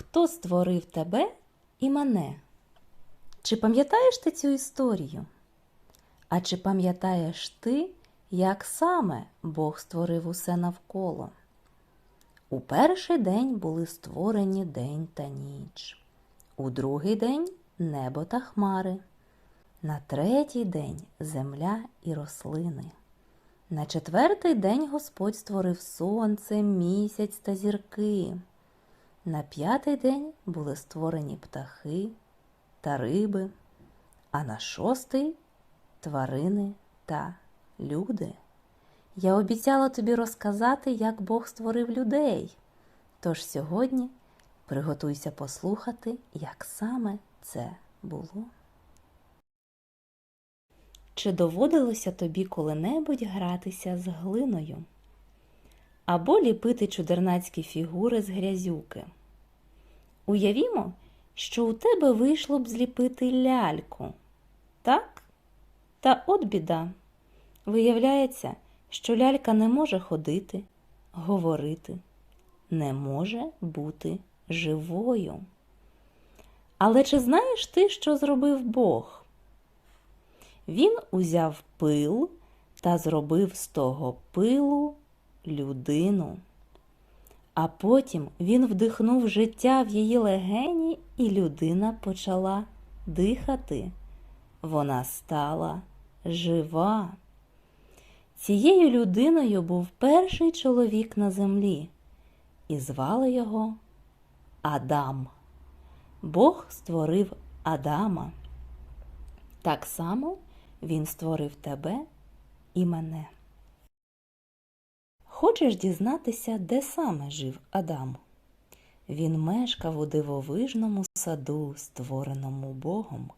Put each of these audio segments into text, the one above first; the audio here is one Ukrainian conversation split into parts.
хто створив тебе і мене. Чи пам'ятаєш ти цю історію? А чи пам'ятаєш ти, як саме Бог створив усе навколо? У перший день були створені день та ніч, у другий день небо та хмари, на третій день земля і рослини. На четвертий день Господь створив сонце, місяць та зірки. На п'ятий день були створені птахи та риби, а на шостий тварини та люди. Я обіцяла тобі розказати, як Бог створив людей. Тож сьогодні приготуйся послухати, як саме це було. Чи доводилося тобі коли-небудь гратися з глиною? Або ліпити чудернацькі фігури з грязюки? Уявімо, що у тебе вийшло б зліпити ляльку. Так? Та от біда. Виявляється, що лялька не може ходити, говорити, не може бути живою. Але чи знаєш ти, що зробив Бог? Він узяв пил та зробив з того пилу людину. А потім він вдихнув життя в її легені, і людина почала дихати. Вона стала жива. Цією людиною був перший чоловік на землі, і звали його Адам. Бог створив Адама. Так само він створив тебе і мене. Хочеш дізнатися, де саме жив Адам? Він мешкав у дивовижному саду, створеному Богом.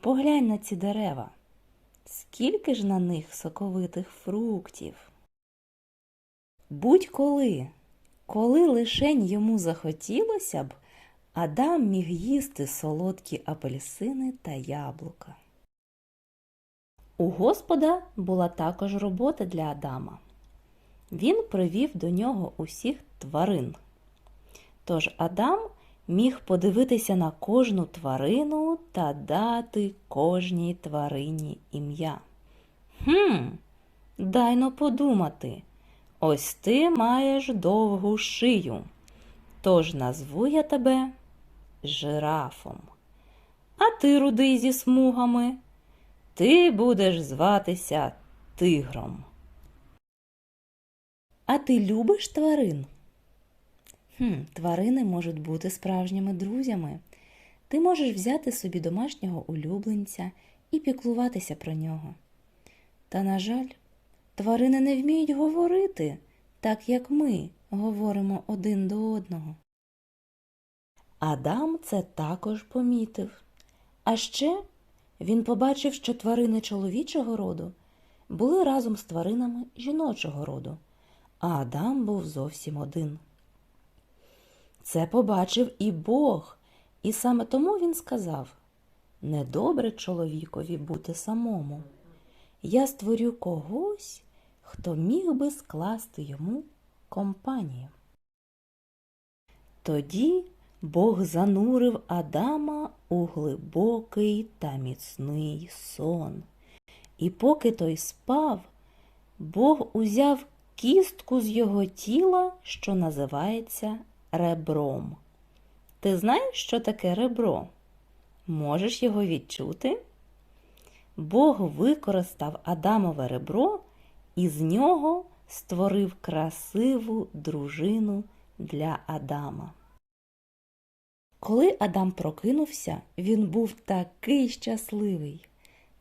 Поглянь на ці дерева. Скільки ж на них соковитих фруктів. Будь-коли, коли лишень йому захотілося б, Адам міг їсти солодкі апельсини та яблука. У Господа була також робота для Адама. Він привів до нього усіх тварин. Тож Адам міг подивитися на кожну тварину та дати кожній тварині ім'я. Хм, дайно подумати. Ось ти маєш довгу шию. Тож назву я тебе жирафом. А ти, рудий зі смугами, ти будеш зватися тигром. А ти любиш тварин? Хм, тварини можуть бути справжніми друзями. Ти можеш взяти собі домашнього улюбленця і піклуватися про нього. Та, на жаль, тварини не вміють говорити, так як ми говоримо один до одного. Адам це також помітив. А ще він побачив, що тварини чоловічого роду були разом з тваринами жіночого роду, а Адам був зовсім один. Це побачив і Бог, і саме тому він сказав недобре чоловікові бути самому. Я створю когось, хто міг би скласти йому компанію. Тоді Бог занурив Адама у глибокий та міцний сон. І поки той спав, Бог узяв кістку з його тіла, що називається ребром. Ти знаєш, що таке ребро? Можеш його відчути? Бог використав Адамове ребро і з нього створив красиву дружину для Адама. Коли Адам прокинувся, він був такий щасливий.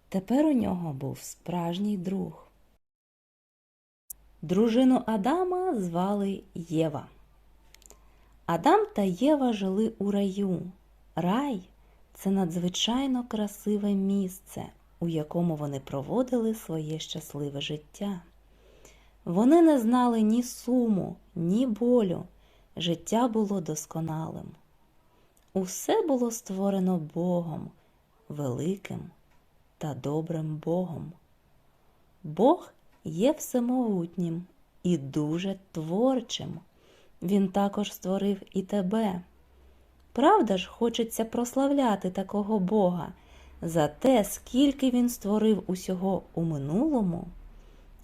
Тепер у нього був справжній друг. Дружину Адама звали Єва. Адам та Єва жили у раю. Рай це надзвичайно красиве місце, у якому вони проводили своє щасливе життя. Вони не знали ні суму, ні болю. Життя було досконалим. Усе було створено Богом, великим та добрим Богом. Бог є всемогутнім і дуже творчим. Він також створив і тебе. Правда ж, хочеться прославляти такого Бога за те, скільки він створив усього у минулому,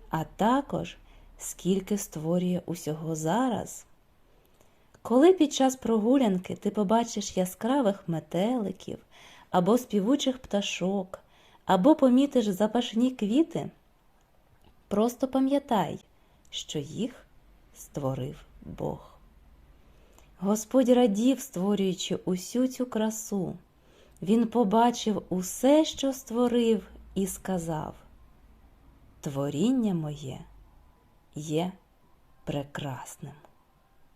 а також скільки створює усього зараз. Коли під час прогулянки ти побачиш яскравих метеликів або співучих пташок, або помітиш запашні квіти, просто пам'ятай, що їх створив Бог. Господь радів, створюючи усю цю красу. Він побачив усе, що створив, і сказав: Творіння моє є прекрасним.